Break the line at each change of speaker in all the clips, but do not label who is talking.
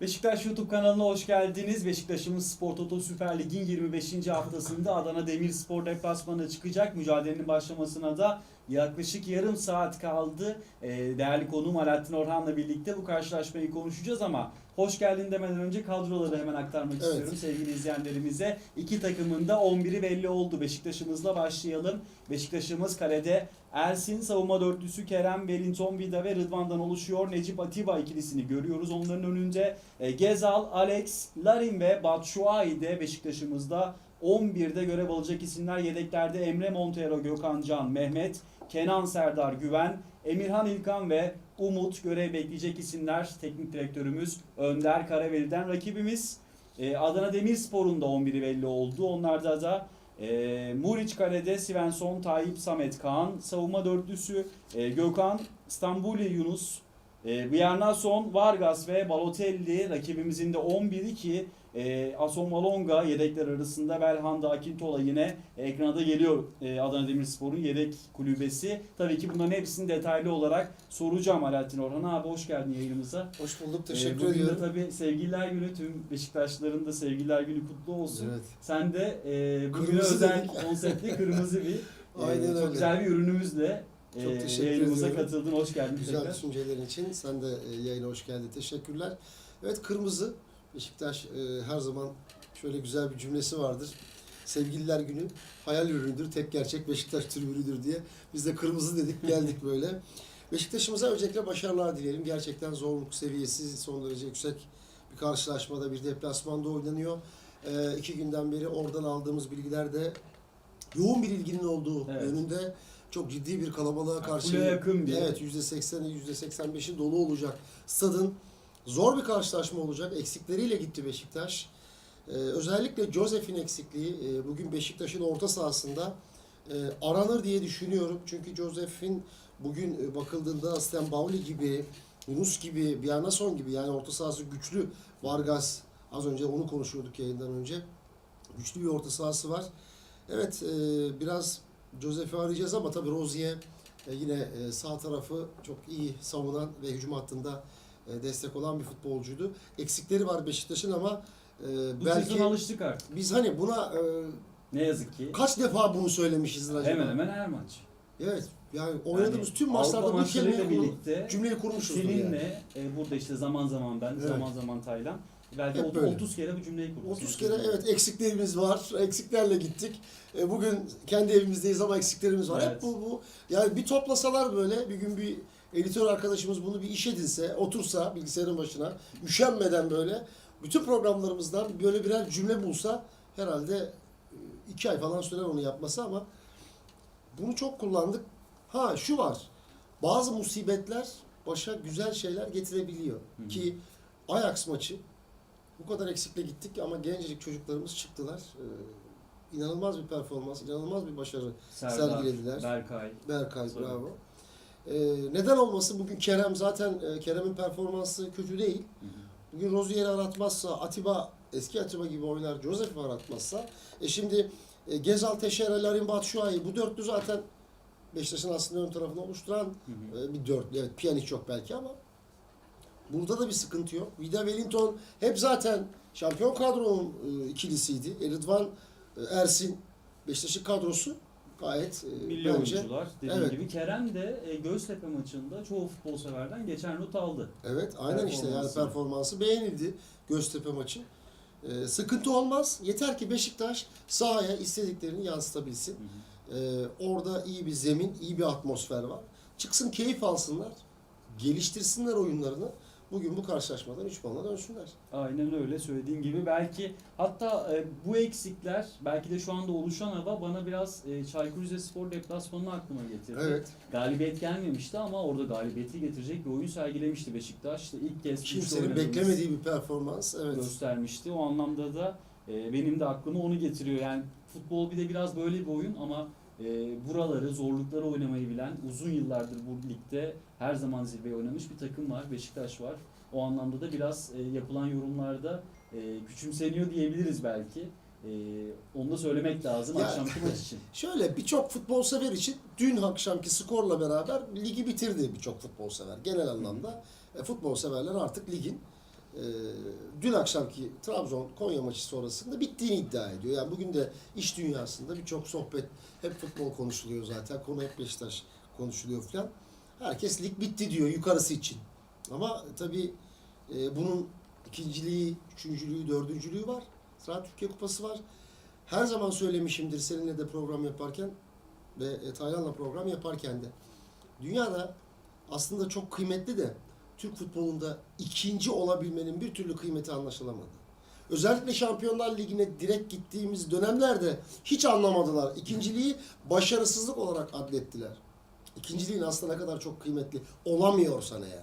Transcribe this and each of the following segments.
Beşiktaş YouTube kanalına hoş geldiniz. Beşiktaş'ımız Spor Toto Süper Lig'in 25. haftasında Adana Demirspor deplasmanına çıkacak. Mücadelenin başlamasına da yaklaşık yarım saat kaldı. Ee, Değerli konuğum Alaaddin Orhan'la birlikte bu karşılaşmayı konuşacağız ama hoş geldin demeden önce kadroları hemen aktarmak
Evet.
istiyorum sevgili izleyenlerimize. İki takımın da 11'i belli oldu. Beşiktaş'ımızla başlayalım. Beşiktaş'ımız kalede Ersin savunma dörtlüsü Kerem, Wellington Vida ve Rıdvan'dan oluşuyor. Necip Atiba ikilisini görüyoruz. Onların önünde e, Gezal, Alex, Larin ve Batshuayi de Beşiktaş'ımızda 11'de görev alacak isimler. Yedeklerde Emre Montero, Gökhan Can, Mehmet, Kenan Serdar Güven, Emirhan İlkan ve Umut görev bekleyecek isimler. Teknik direktörümüz Önder Karaveli'den rakibimiz e, Adana Demirspor'un da 11'i belli oldu. Onlarda da e, Muriç Kale'de Svensson, Tayyip, Samet Kaan, savunma dörtlüsü e, Gökhan, İstanbuli Yunus, e, Bjarnason, Vargas ve Balotelli rakibimizin de 11'i ki e, Ason Malonga yedekler arasında Belhanda Akintola yine ekrana geliyor e, Adana Demirspor'un yedek kulübesi. Tabii ki bunların hepsini detaylı olarak soracağım Alaaddin Orhan abi hoş geldin yayınımıza.
Hoş bulduk.
Ee,
Teşekkür
Bugün
ediyorum.
de tabii sevgililer günü tüm Beşiktaşlıların da sevgililer günü kutlu olsun.
Evet.
Sen de e, bugüne özel konseptli kırmızı bir e,
Aynen
çok
öyle.
güzel bir ürünümüzle
Çok
e,
teşekkür
yayınımıza
ediyorum.
katıldın. Hoş geldin
Güzel
tekrar.
düşüncelerin için. Sen de e, yayına hoş geldin. Teşekkürler. Evet kırmızı. Beşiktaş e, her zaman şöyle güzel bir cümlesi vardır. Sevgililer günü hayal ürünüdür. Tek gerçek Beşiktaş tribünüdür diye. Biz de kırmızı dedik geldik böyle. Beşiktaş'ımıza öncelikle başarılar dileyelim. Gerçekten zorluk seviyesi son derece yüksek bir karşılaşmada bir deplasmanda oynanıyor. E, iki günden beri oradan aldığımız bilgilerde yoğun bir ilginin olduğu
Evet.
yönünde çok ciddi bir kalabalığa karşı
Kule yakın bir.
Evet %80'i %85'i dolu olacak. Stadın zor bir karşılaşma olacak. Eksikleriyle gitti Beşiktaş. Ee, özellikle Josef'in eksikliği e, bugün Beşiktaş'ın orta sahasında e, aranır diye düşünüyorum. Çünkü Josef'in bugün e, bakıldığında Aslen Bavli gibi, Yunus gibi, Bjarnason gibi yani orta sahası güçlü. Vargas az önce onu konuşuyorduk yayından önce. Güçlü bir orta sahası var. Evet e, biraz Josef'i arayacağız ama tabii Rozier e, yine e, sağ tarafı çok iyi savunan ve hücum hattında e, destek olan bir futbolcuydu. Eksikleri var Beşiktaş'ın ama e,
Bu
belki
sezon alıştık artık.
biz hani buna e,
Ne yazık ki.
kaç defa bunu söylemişizdir acaba?
Hemen hemen her maç.
Evet. Yani oynadığımız
Yani
tüm maçlarda
Avrupa
bu kelimeyi
maçlarıyla
kullan-
birlikte
cümleyi kurmuşuzdur yani.
seninle e, burada işte zaman zaman ben,
Evet.
zaman zaman Taylan. Belki
Hep
30,
böyle.
30 kere bu cümleyi kurduk.
30 kere evet eksiklerimiz var. Eksiklerle gittik. E, bugün kendi evimizdeyiz ama eksiklerimiz var.
Evet.
Hep bu, bu yani bir toplasalar böyle bir gün bir editör arkadaşımız bunu bir iş edinse, otursa bilgisayarın başına üşenmeden böyle bütün programlarımızdan böyle birer cümle bulsa herhalde e, iki ay falan sürer onu yapması ama bunu çok kullandık. Ha şu var. Bazı musibetler başa güzel şeyler getirebiliyor.
Hı hı.
Ki Ajax maçı bu kadar eksikle gittik ama gencecik çocuklarımız çıktılar. Ee, inanılmaz bir performans, inanılmaz bir başarı
Serdar,
sergilediler.
Berkay.
Berkay
Tabii.
bravo. Ee, neden olmasın? Bugün Kerem zaten e, Kerem'in performansı kötü değil.
Hı hı.
Bugün Rozier'i aratmazsa, Atiba eski Atiba gibi oynar, Joseph aratmazsa. E şimdi e, Gezal, Teşere, Larin, Batshuayi bu dörtlü zaten Beşiktaş'ın aslında ön tarafını oluşturan
Hı hı.
e, bir dörtlü. Evet Pjanic yok belki ama burada da bir sıkıntı yok. Vida Wellington hep zaten şampiyon kadronun e, ikilisiydi. E, Rıdvan, e, Ersin Beşiktaş'ın kadrosu gayet e,
Milli
bence
oyuncular dediğim
Evet.
gibi. Kerem de e, Göztepe maçında çoğu futbol severden geçen not aldı.
Evet aynen işte yani
Performansı.
beğenildi Göztepe maçı. Ee, sıkıntı olmaz. Yeter ki Beşiktaş sahaya istediklerini yansıtabilsin.
Hı hı.
Ee, orada iyi bir zemin, iyi bir atmosfer var. Çıksın keyif alsınlar. Geliştirsinler oyunlarını. Bugün bu karşılaşmadan 3 puanla dönsünler.
Aynen öyle söylediğin gibi. Belki hatta e, bu eksikler belki de şu anda oluşan hava bana biraz e, Çaykur Rizespor deplasmanını aklıma getirdi.
Evet.
Galibiyet gelmemişti ama orada galibiyeti getirecek bir oyun sergilemişti Beşiktaş. İşte ilk kez
Kimsenin beklemediği bir performans. Evet.
göstermişti. O anlamda da e, benim de aklıma onu getiriyor. Yani futbol bir de biraz böyle bir oyun ama e, buraları, zorlukları oynamayı bilen, uzun yıllardır bu ligde her zaman zirveye oynamış bir takım var. Beşiktaş var. O anlamda da biraz e, yapılan yorumlarda e, küçümseniyor diyebiliriz belki. Ee, onu da söylemek lazım
Ya-
akşamki maç için.
Şöyle birçok futbol sever için dün akşamki skorla beraber ligi bitirdi birçok futbol sever. Genel anlamda e, futbol severler artık ligin e, dün akşamki Trabzon Konya maçı sonrasında bittiğini iddia ediyor. Yani bugün de iş dünyasında birçok sohbet hep futbol konuşuluyor zaten. Konu hep Beşiktaş konuşuluyor falan. Herkes lig bitti diyor yukarısı için. Ama tabii e, bunun ikinciliği, üçüncülüğü, dördüncülüğü var. Sıra Türkiye Kupası var. Her zaman söylemişimdir seninle de program yaparken ve e, Taylan'la program yaparken de. Dünyada aslında çok kıymetli de Türk futbolunda ikinci olabilmenin bir türlü kıymeti anlaşılamadı. Özellikle Şampiyonlar Ligi'ne direkt gittiğimiz dönemlerde hiç anlamadılar. İkinciliği başarısızlık olarak adlettiler. İkinciliğin aslında ne kadar çok kıymetli olamıyorsan eğer.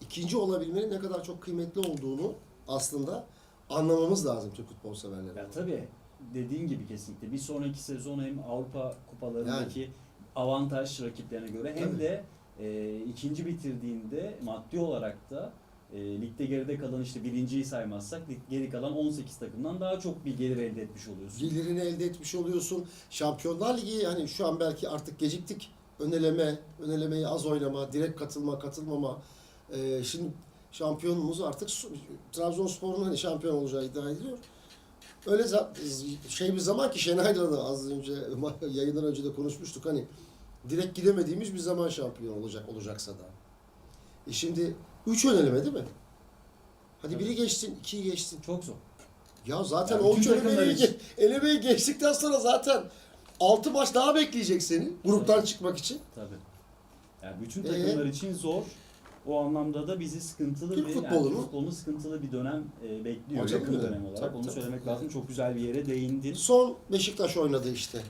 ikinci olabilmenin ne kadar çok kıymetli olduğunu aslında anlamamız lazım Türk futbol severleri.
Ya tabii dediğin gibi kesinlikle bir sonraki sezon hem Avrupa kupalarındaki avantaj rakiplerine göre hem
Tabii.
de e, ikinci bitirdiğinde maddi olarak da e, ligde geride kalan işte birinciyi saymazsak geri kalan 18 takımdan daha çok bir gelir elde etmiş oluyorsun.
Gelirini elde etmiş oluyorsun. Şampiyonlar Ligi hani şu an belki artık geciktik. Öneleme, önelemeyi az oynama, direkt katılma, katılmama. Ee, şimdi şampiyonumuz artık Trabzonspor'un hani şampiyon olacağı iddia ediliyor. Öyle şey bir zaman ki Şenay'la da az önce yayından önce de konuşmuştuk hani direkt gidemediğimiz bir zaman şampiyon olacak olacaksa da. E şimdi 3 öneleme değil mi? Hadi
Tabii.
biri geçtin, ikiyi geçtin.
Çok zor.
Ya zaten
Yani
o üç elemeyi,
için.
ge- elemeyi geçtikten sonra zaten 6 maç daha bekleyecek seni gruptan çıkmak için.
Tabii. Yani bütün
Ee?
takımlar için zor. O anlamda da bizi sıkıntılı
Türk
bir
futbolu
yani futbolunu sıkıntılı bir dönem e, bekliyor.
Hocam
yakın dönem olarak.
Tabii,
Onu
tabii.
söylemek lazım. Çok güzel bir yere değindin.
Son Beşiktaş oynadı işte.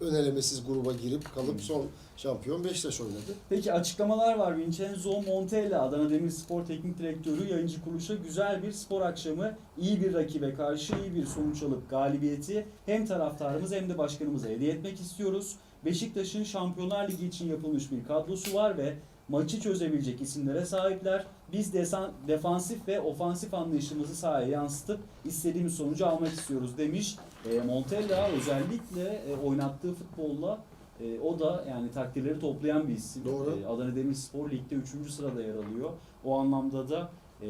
Önelemesiz gruba girip kalıp son şampiyon Beşiktaş oynadı.
Peki açıklamalar var. Vincenzo Montella, Adana Demirspor Teknik Direktörü, yayıncı kuruluşa güzel bir spor akşamı, iyi bir rakibe karşı iyi bir sonuç alıp galibiyeti hem taraftarımız hem de başkanımıza hediye etmek istiyoruz. Beşiktaş'ın Şampiyonlar Ligi için yapılmış bir kadrosu var ve maçı çözebilecek isimlere sahipler. Biz desan, defansif ve ofansif anlayışımızı sahaya yansıtıp istediğimiz sonucu almak istiyoruz demiş. E, Montella özellikle e, oynattığı futbolla e, o da yani takdirleri toplayan bir isim.
Doğru.
E, Adana Demirspor Lig'de 3. sırada yer alıyor. O anlamda da e,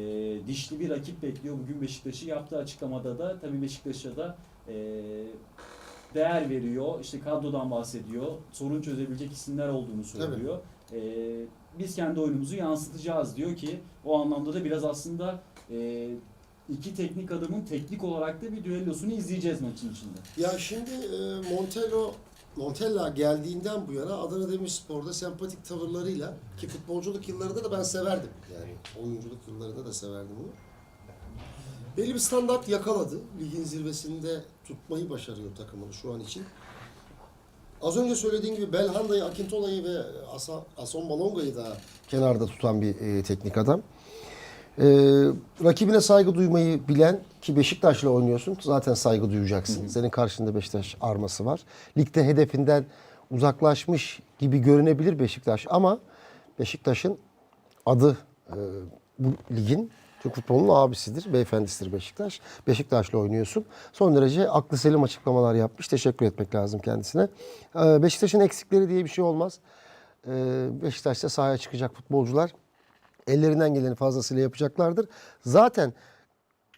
dişli bir rakip bekliyor. Bugün Beşiktaş'ı yaptığı açıklamada da tabii Beşiktaş'a da e, değer veriyor. İşte kadrodan bahsediyor. Sorun çözebilecek isimler olduğunu söylüyor. E, biz kendi oyunumuzu yansıtacağız diyor ki o anlamda da biraz aslında e, iki teknik adamın teknik olarak da bir düellosunu izleyeceğiz maçın içinde.
Ya şimdi e, Montella Montella geldiğinden bu yana Adana Demirspor'da sempatik tavırlarıyla ki futbolculuk yıllarında da ben severdim. Yani oyunculuk yıllarında da severdim onu. Belli bir standart yakaladı. Ligin zirvesinde tutmayı başarıyor takımını şu an için. Az önce söylediğim gibi Belhanda'yı, Akintola'yı ve Asa, Ason Malonga'yı da kenarda tutan bir e, teknik adam. E, rakibine saygı duymayı bilen ki Beşiktaş'la oynuyorsun zaten saygı duyacaksın. Senin karşında Beşiktaş arması var. Ligde hedefinden uzaklaşmış gibi görünebilir Beşiktaş ama Beşiktaş'ın adı e, bu ligin Türk futbolunun abisidir, beyefendisidir Beşiktaş. Beşiktaş'la oynuyorsun. Son derece aklı selim açıklamalar yapmış. Teşekkür etmek lazım kendisine. E, Beşiktaş'ın eksikleri diye bir şey olmaz. E, Beşiktaş'ta sahaya çıkacak futbolcular ellerinden geleni fazlasıyla yapacaklardır. Zaten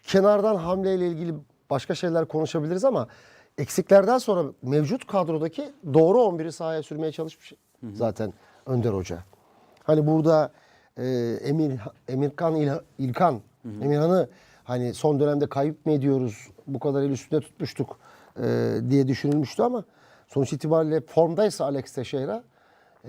kenardan hamleyle ilgili başka şeyler konuşabiliriz ama eksiklerden sonra mevcut kadrodaki doğru 11'i sahaya sürmeye çalışmış zaten Önder Hoca. Hani burada e, Emir Emirkan İlha- İlkan Emirhan'ı hani son dönemde kayıp mı ediyoruz? Bu kadar el üstünde tutmuştuk e, diye düşünülmüştü ama sonuç itibariyle formdaysa Alex Teixeira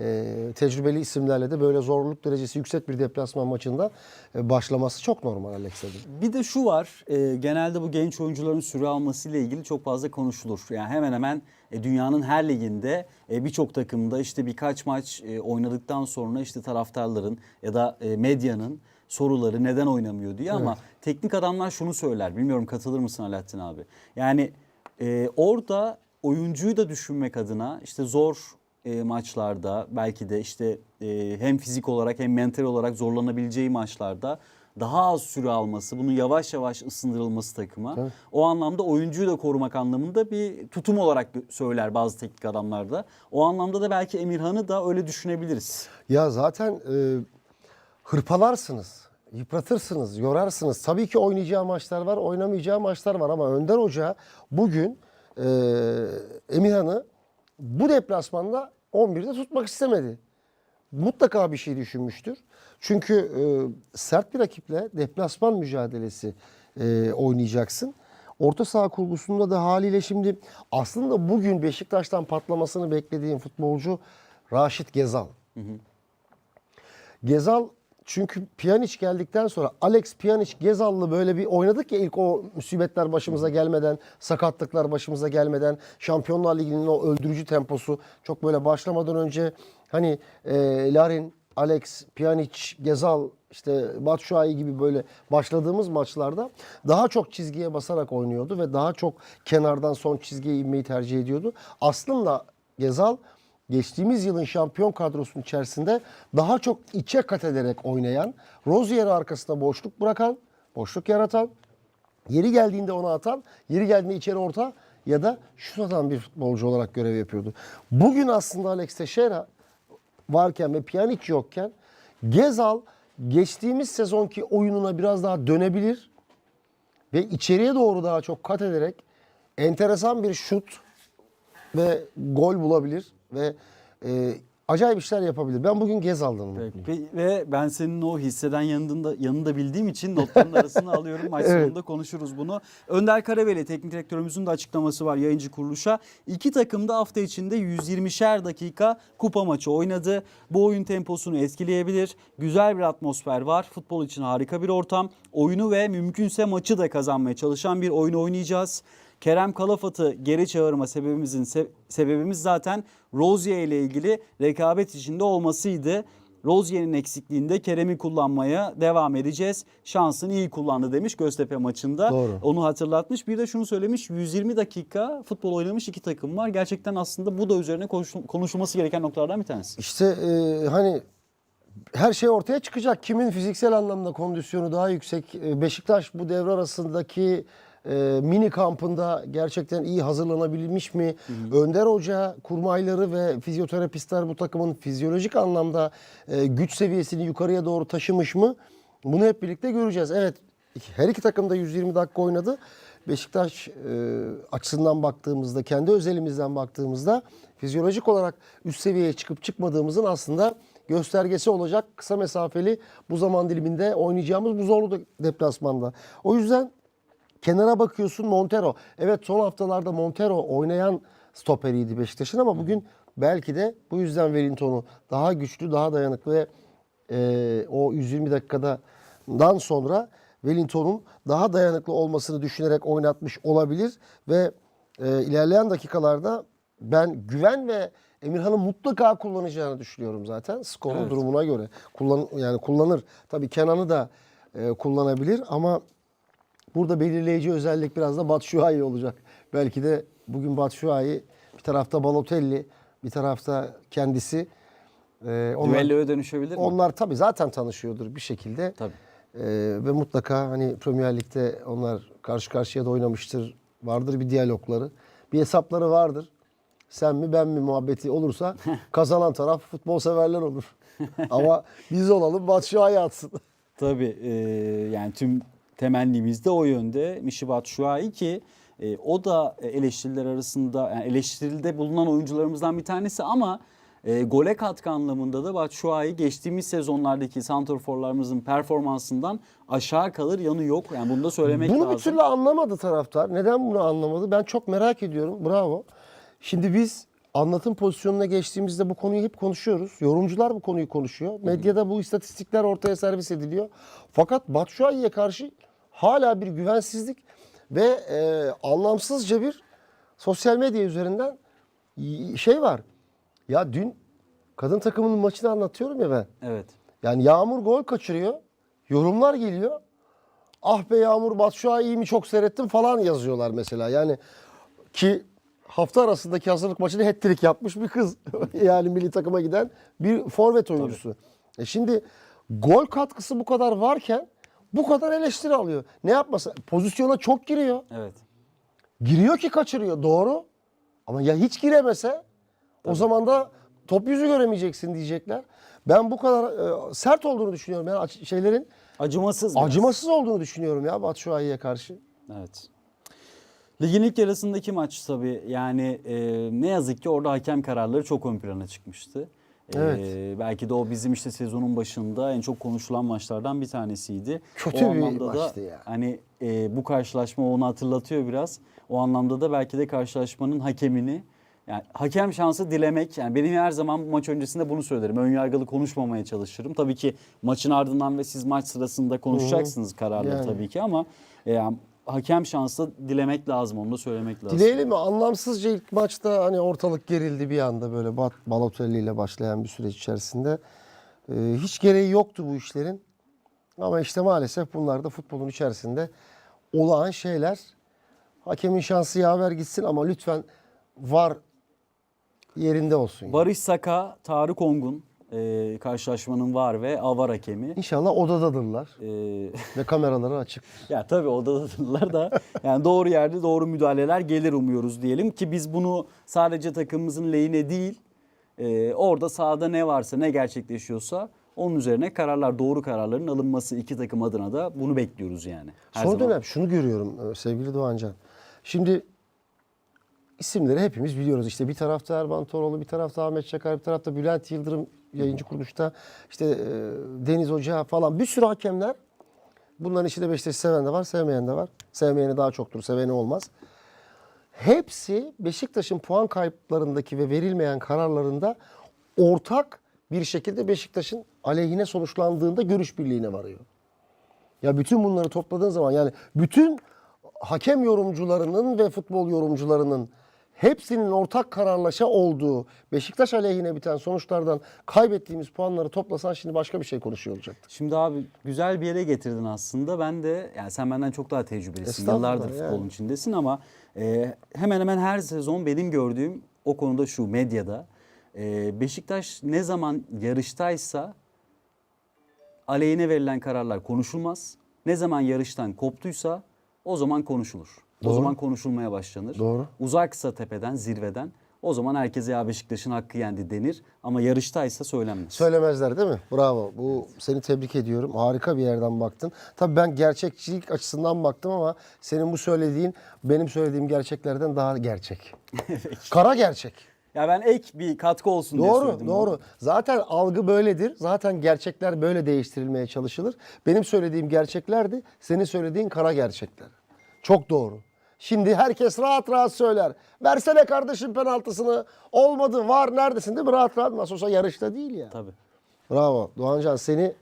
e, tecrübeli isimlerle de böyle zorluk derecesi yüksek bir deplasman maçında e, başlaması çok normal Alex'e.
Bir de şu var, e, genelde bu genç oyuncuların süre almasıyla ilgili çok fazla konuşulur. Yani hemen hemen e, dünyanın her liginde e, birçok takımda işte birkaç maç e, oynadıktan sonra işte taraftarların ya da e, medyanın soruları neden oynamıyor diye ama teknik adamlar şunu söyler. Bilmiyorum katılır mısın Alaaddin abi? Yani e, orada oyuncuyu da düşünmek adına işte zor e, maçlarda belki de işte e, hem fizik olarak hem mental olarak zorlanabileceği maçlarda
daha az süre alması, bunun yavaş yavaş ısındırılması takıma.
Tabii.
O anlamda oyuncuyu da korumak anlamında bir tutum olarak söyler bazı teknik adamlar da. O anlamda da belki Emirhan'ı da öyle düşünebiliriz.
Ya zaten e, hırpalarsınız, yıpratırsınız, yorarsınız. Tabii ki oynayacağı maçlar var, oynamayacağı maçlar var ama Önder Hoca bugün e, Emirhan'ı bu deplasmanda 11'de tutmak istemedi. Mutlaka bir şey düşünmüştür. Çünkü e, sert bir rakiple deplasman mücadelesi e, oynayacaksın. Orta saha kurgusunda da haliyle şimdi aslında bugün Beşiktaş'tan patlamasını beklediğim futbolcu Raşit Gezal. Gezal çünkü Pjanic geldikten sonra Alex Pjanic Gezal'lı böyle bir oynadık ya ilk o musibetler başımıza gelmeden, sakatlıklar başımıza gelmeden, Şampiyonlar Ligi'nin o öldürücü temposu çok böyle başlamadan önce hani e, Larin, Alex, Pjanic, Gezal işte Batshuayi gibi böyle başladığımız maçlarda daha çok çizgiye basarak oynuyordu ve daha çok kenardan son çizgiye inmeyi tercih ediyordu. Aslında Gezal geçtiğimiz yılın şampiyon kadrosunun içerisinde daha çok içe kat ederek oynayan, Rozier'i arkasında boşluk bırakan, boşluk yaratan, yeri geldiğinde ona atan, yeri geldiğinde içeri orta ya da şut atan bir futbolcu olarak görev yapıyordu. Bugün aslında Alex Teixeira varken ve Pjanic yokken Gezal geçtiğimiz sezonki oyununa biraz daha dönebilir ve içeriye doğru daha çok kat ederek enteresan bir şut ve gol bulabilir ve e, acayip işler yapabilir. Ben bugün Gezal'danım.
Ve, ve ben senin o hisseden yanında yanında bildiğim için notların arasına alıyorum. Maç
Evet.
sonunda konuşuruz bunu. Önder Karaveli teknik direktörümüzün de açıklaması var yayıncı kuruluşa. İki takım da hafta içinde 120'şer dakika kupa maçı oynadı. Bu oyun temposunu etkileyebilir. Güzel bir atmosfer var. Futbol için harika bir ortam. Oyunu ve mümkünse maçı da kazanmaya çalışan bir oyun oynayacağız. Kerem Kalafat'ı geri çağırma sebebimizin se- sebebimiz zaten Rozier ile ilgili rekabet içinde olmasıydı. Rozier'in eksikliğinde Kerem'i kullanmaya devam edeceğiz. Şansını iyi kullandı demiş Göztepe maçında.
Doğru.
Onu hatırlatmış. Bir de şunu söylemiş 120 dakika futbol oynamış iki takım var. Gerçekten aslında bu da üzerine konuş- konuşulması gereken noktalardan bir tanesi.
İşte e, hani her şey ortaya çıkacak. Kimin fiziksel anlamda kondisyonu daha yüksek? E, Beşiktaş bu devre arasındaki e, mini kampında gerçekten iyi hazırlanabilmiş mi? Önder Hoca, kurmayları ve fizyoterapistler bu takımın fizyolojik anlamda e, güç seviyesini yukarıya doğru taşımış mı? Bunu hep birlikte göreceğiz. Evet her iki takım da 120 dakika oynadı. Beşiktaş e, açısından baktığımızda, kendi özelimizden baktığımızda fizyolojik olarak üst seviyeye çıkıp çıkmadığımızın aslında göstergesi olacak kısa mesafeli bu zaman diliminde oynayacağımız bu zorlu de- deplasmanda. O yüzden kenara bakıyorsun Montero. Evet son haftalarda Montero oynayan stoperiydi Beşiktaş'ın ama bugün belki de bu yüzden Wellington'u daha güçlü, daha dayanıklı ve e, o 120 dakikadan sonra Wellington'un daha dayanıklı olmasını düşünerek oynatmış olabilir ve e, ilerleyen dakikalarda ben güven ve Emirhan'ın mutlaka kullanacağını düşünüyorum zaten. Skorun
Evet.
durumuna göre kullan yani kullanır. Tabii Kenan'ı da e, kullanabilir ama Burada belirleyici özellik biraz da Batshuayi olacak. Belki de bugün Batshuayi bir tarafta Balotelli, bir tarafta kendisi. Ee, onlar,
Düelloya dönüşebilir mi?
onlar tabii zaten tanışıyordur bir şekilde.
Tabii.
Ee, ve mutlaka hani Premier Lig'de onlar karşı karşıya da oynamıştır. Vardır bir diyalogları. Bir hesapları vardır. Sen mi ben mi muhabbeti olursa kazanan taraf futbol severler olur. Ama biz olalım Batshuayi atsın.
Tabii e, yani tüm temennimiz de o yönde. Mişi Batshuayi ki e, o da eleştiriler arasında yani eleştirilde bulunan oyuncularımızdan bir tanesi ama e, gole katkı anlamında da Batshuayi geçtiğimiz sezonlardaki santrforlarımızın performansından aşağı kalır yanı yok. Yani bunu da söylemek
Bunu
lazım.
bir türlü anlamadı taraftar. Neden bunu anlamadı? Ben çok merak ediyorum. Bravo. Şimdi biz anlatım pozisyonuna geçtiğimizde bu konuyu hep konuşuyoruz. Yorumcular bu konuyu konuşuyor. Medyada bu istatistikler ortaya servis ediliyor. Fakat Batshuayi'ye karşı hala bir güvensizlik ve e, anlamsızca bir sosyal medya üzerinden şey var. Ya dün kadın takımının maçını anlatıyorum ya ben.
Evet.
Yani Yağmur gol kaçırıyor. Yorumlar geliyor. Ah be Yağmur Batshuayi'yi mi çok seyrettim falan yazıyorlar mesela. Yani ki hafta arasındaki hazırlık maçını hat-trick yapmış bir kız. yani milli takıma giden bir forvet oyuncusu. E şimdi gol katkısı bu kadar varken Bu kadar eleştiri alıyor. Ne yapmasa? Pozisyona çok giriyor.
Evet.
Giriyor ki kaçırıyor. Doğru. Ama ya hiç giremese o zaman da top yüzü göremeyeceksin diyecekler. Ben bu kadar e, sert olduğunu düşünüyorum. Yani şeylerin
Acımasız. biraz.
acımasız olduğunu düşünüyorum ya Batshuayi'ye karşı.
Evet. Ligin ilk yarısındaki maç tabii yani e, ne yazık ki orada hakem kararları çok ön plana çıkmıştı. E,
Evet.
belki de o bizim işte sezonun başında en çok konuşulan maçlardan bir tanesiydi.
Kötü
o
bir
anlamda
maçtı
da
ya.
hani e, bu karşılaşma onu hatırlatıyor biraz. O anlamda da belki de karşılaşmanın hakemini yani hakem şansı dilemek yani benim her zaman maç öncesinde bunu söylerim. Ön yargılı konuşmamaya çalışırım. Tabii ki maçın ardından ve siz maç sırasında konuşacaksınız kararları
Yani.
tabii ki ama e, yani hakem şansı dilemek lazım onu da söylemek lazım.
Dileyelim mi? Anlamsızca ilk maçta hani ortalık gerildi bir anda böyle Balotelli ile başlayan bir süreç içerisinde. Ee, hiç gereği yoktu bu işlerin. Ama işte maalesef bunlar da futbolun içerisinde olağan şeyler. Hakemin şansı yaver gitsin ama lütfen var yerinde olsun. yani.
Barış Saka, Tarık Ongun e, karşılaşmanın var ve avar hakemi.
İnşallah odadadırlar
E,
ve kameraları açık.
ya tabii odadadırlar da yani doğru yerde doğru müdahaleler gelir umuyoruz diyelim ki biz bunu sadece takımımızın lehine değil e, orada sahada ne varsa ne gerçekleşiyorsa onun üzerine kararlar doğru kararların alınması iki takım adına da bunu bekliyoruz yani. Her
Son
zaman.
dönem şunu görüyorum e, sevgili Doğancan. Şimdi isimleri hepimiz biliyoruz. İşte bir tarafta Erban Toroğlu, bir tarafta Ahmet Çakar, bir tarafta Bülent Yıldırım yayıncı kuruluşta. işte e, Deniz Hoca falan bir sürü hakemler. Bunların içinde Beşiktaş'ı seven de var, sevmeyen de var. Sevmeyeni daha çoktur, seveni olmaz. Hepsi Beşiktaş'ın puan kayıplarındaki ve verilmeyen kararlarında ortak bir şekilde Beşiktaş'ın aleyhine sonuçlandığında görüş birliğine varıyor. Ya bütün bunları topladığın zaman yani bütün hakem yorumcularının ve futbol yorumcularının hepsinin ortak kararlaşa olduğu Beşiktaş aleyhine biten sonuçlardan kaybettiğimiz puanları toplasan şimdi başka bir şey konuşuyor olacaktık.
Şimdi abi güzel bir yere getirdin aslında. Ben de yani sen benden çok daha tecrübelisin. Yıllardır
yani.
futbolun içindesin ama e, hemen hemen her sezon benim gördüğüm o konuda şu medyada e, Beşiktaş ne zaman yarıştaysa aleyhine verilen kararlar konuşulmaz. Ne zaman yarıştan koptuysa o zaman konuşulur. O
Doğru.
zaman konuşulmaya başlanır.
Doğru.
Uzaksa tepeden, zirveden o zaman herkese ya Beşiktaş'ın hakkı yendi denir. Ama yarıştaysa söylenmez.
Söylemezler değil mi? Bravo. Bu seni tebrik ediyorum. Harika bir yerden baktın. Tabii ben gerçekçilik açısından baktım ama senin bu söylediğin benim söylediğim gerçeklerden daha gerçek. Kara gerçek.
Ya ben ek bir katkı olsun diye
Doğru,
söyledim.
doğru.
bunu.
Zaten algı böyledir. Zaten gerçekler böyle değiştirilmeye çalışılır. Benim söylediğim gerçeklerdi. Senin söylediğin kara gerçekler. Çok doğru. Şimdi herkes rahat rahat söyler. Versene kardeşim penaltısını. Olmadı var neredesin değil mi? Rahat rahat nasıl olsa yarışta değil ya.
Tabii.
Bravo. Doğancan seni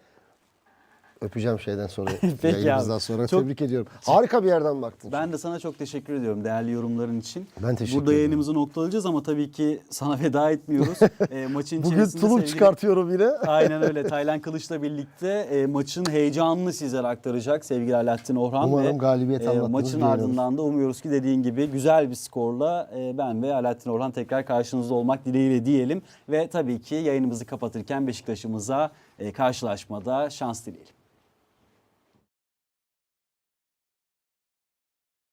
öpeceğim şeyden sonra.
Peki
yayınımızdan
abi.
sonra
Çok-
tebrik ediyorum. Harika bir yerden baktın.
Ben de sana çok teşekkür ediyorum değerli yorumların için.
Ben teşekkür
Burada
ederim.
yayınımızı noktalayacağız ama tabii ki sana veda etmiyoruz. e, maçın
Bugün
içerisinde
tulum
sevgili-
çıkartıyorum yine.
Aynen öyle. Taylan Kılıç'la birlikte e, maçın heyecanını sizlere aktaracak sevgili Alaaddin Orhan.
Umarım
ve, e,
galibiyet anlattınız
Maçın
diyoruz.
ardından da umuyoruz ki dediğin gibi güzel bir skorla e, ben ve Alaaddin Orhan tekrar karşınızda olmak dileğiyle diyelim. Ve tabii ki yayınımızı kapatırken Beşiktaş'ımıza e, karşılaşmada şans dileyelim.